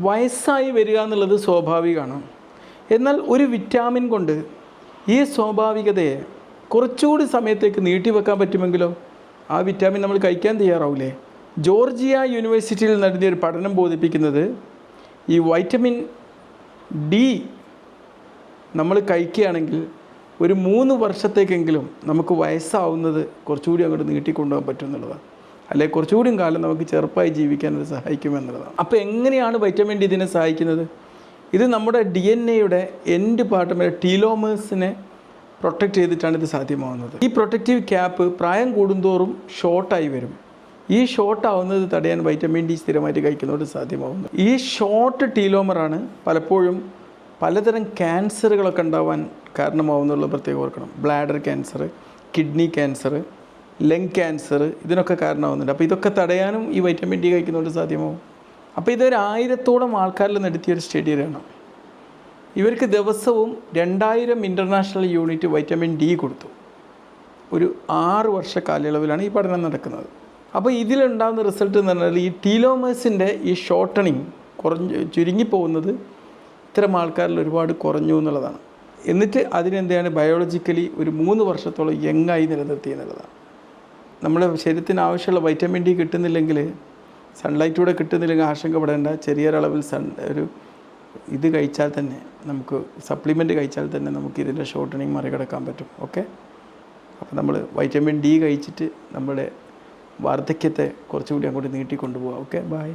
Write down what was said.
വയസ്സായി വരിക എന്നുള്ളത് സ്വാഭാവികമാണ്. എന്നാൽ ഒരു വിറ്റാമിൻ കൊണ്ട് ഈ സ്വാഭാവികതയെ കുറച്ചുകൂടി സമയത്തേക്ക് നീട്ടിവെക്കാൻ പറ്റുമെങ്കിലോ? ആ വിറ്റാമിൻ നമ്മൾ കഴിക്കാൻ തയ്യാറാവില്ലേ ജോർജിയ യൂണിവേഴ്സിറ്റിയിൽ നടത്തിയ ഒരു പഠനം ബോധിപ്പിക്കുന്നത് ഈ വൈറ്റമിൻ ഡി നമ്മൾ കഴിക്കുകയാണെങ്കിൽ ഒരു മൂന്ന് വർഷത്തേക്കെങ്കിലും നമുക്ക് വയസ്സാവുന്നത് കുറച്ചുകൂടി അങ്ങോട്ട് നീട്ടിക്കൊണ്ടുപോകാൻ പറ്റും എന്നുള്ളതാണ്. അല്ലെങ്കിൽ കുറച്ചുകൂടി കാലം നമുക്ക് ചെറുപ്പമായി ജീവിക്കാൻ അത് സഹായിക്കുമെന്നുള്ളതാണ്. അപ്പോൾ എങ്ങനെയാണ് വൈറ്റമിൻ ഡി ഇതിനെ സഹായിക്കുന്നത്? ഇത് നമ്മുടെ ഡി എൻ എയുടെ എൻഡ് പാർട്ടുമായ ടീലോമേഴ്സിനെ പ്രൊട്ടക്റ്റ് ചെയ്തിട്ടാണ് ഇത് സാധ്യമാവുന്നത്. ഈ പ്രൊട്ടക്റ്റീവ് ക്യാപ്പ് പ്രായം കൂടുന്തോറും ഷോർട്ടായി വരും. ഈ ഷോർട്ട് ആവുന്നത് തടയാൻ വൈറ്റമിൻ ഡി സ്ഥിരമായിട്ട് കഴിക്കുന്നതുകൊണ്ട് സാധ്യമാവുന്നു. ഈ ഷോർട്ട് ടീലോമറാണ് പലപ്പോഴും പലതരം ക്യാൻസറുകളൊക്കെ ഉണ്ടാവാൻ കാരണമാവുന്നുള്ള പ്രത്യേകം ഓർക്കണം. Bladder cancer kidney cancer lung cancer ഇതിനൊക്കെ കാരണമാകുന്നുണ്ട് അപ്പോൾ ഇതൊക്കെ തടയാനും ഈ വൈറ്റമിൻ ഡി കഴിക്കുന്നതുകൊണ്ട് സാധ്യമാവും അപ്പോൾ ഇതൊരു ആയിരത്തോളം ആൾക്കാരിൽ നടത്തിയ ഒരു സ്റ്റഡിയാണ് ഇവർക്ക് ദിവസവും രണ്ടായിരം ഇന്റർനാഷണൽ യൂണിറ്റ് വൈറ്റമിൻ ഡി കൊടുത്തു. ഒരു ആറ് വർഷ കാലയളവിലാണ് ഈ പഠനം നടക്കുന്നത്. അപ്പോൾ ഇതിലുണ്ടാകുന്ന റിസൾട്ട് എന്ന് പറഞ്ഞാൽ ഈ ടീലോമേഴ്സിന്റെ ഈ ഷോർട്ടണിങ് കുറഞ്ഞ് ചുരുങ്ങിപ്പോകുന്നത് ഇത്തരം ആൾക്കാരിൽ ഒരുപാട് കുറഞ്ഞു എന്നുള്ളതാണ്. എന്നിട്ട് അതിനെന്താണ്? ബയോളജിക്കലി ഒരു മൂന്ന് വർഷത്തോളം യങ്ങായി നിലനിർത്തി എന്നുള്ളതാണ്. നമ്മുടെ ശരീരത്തിന് ആവശ്യമുള്ള വൈറ്റമിൻ ഡി കിട്ടുന്നില്ലെങ്കിൽ സൺലൈറ്റിലൂടെ കിട്ടുന്നില്ലെങ്കിൽ ആശങ്കപ്പെടേണ്ട. ചെറിയൊരളവിൽ സൺ ഒരു ഇത് കഴിച്ചാൽ തന്നെ നമുക്ക് സപ്ലിമെന്റ് കഴിച്ചാൽ തന്നെ നമുക്ക് ഇതിന്റെ ഷോർട്ടണിങ് മറികടക്കാൻ പറ്റും. ഓക്കെ അപ്പോൾ നമ്മൾ വൈറ്റമിൻ ഡി കഴിച്ചിട്ട് നമ്മുടെ വാർദ്ധക്യത്തെ കുറച്ചുകൂടി അങ്ങോട്ട് നീട്ടിക്കൊണ്ടുപോകാം ഓക്കെ ബൈ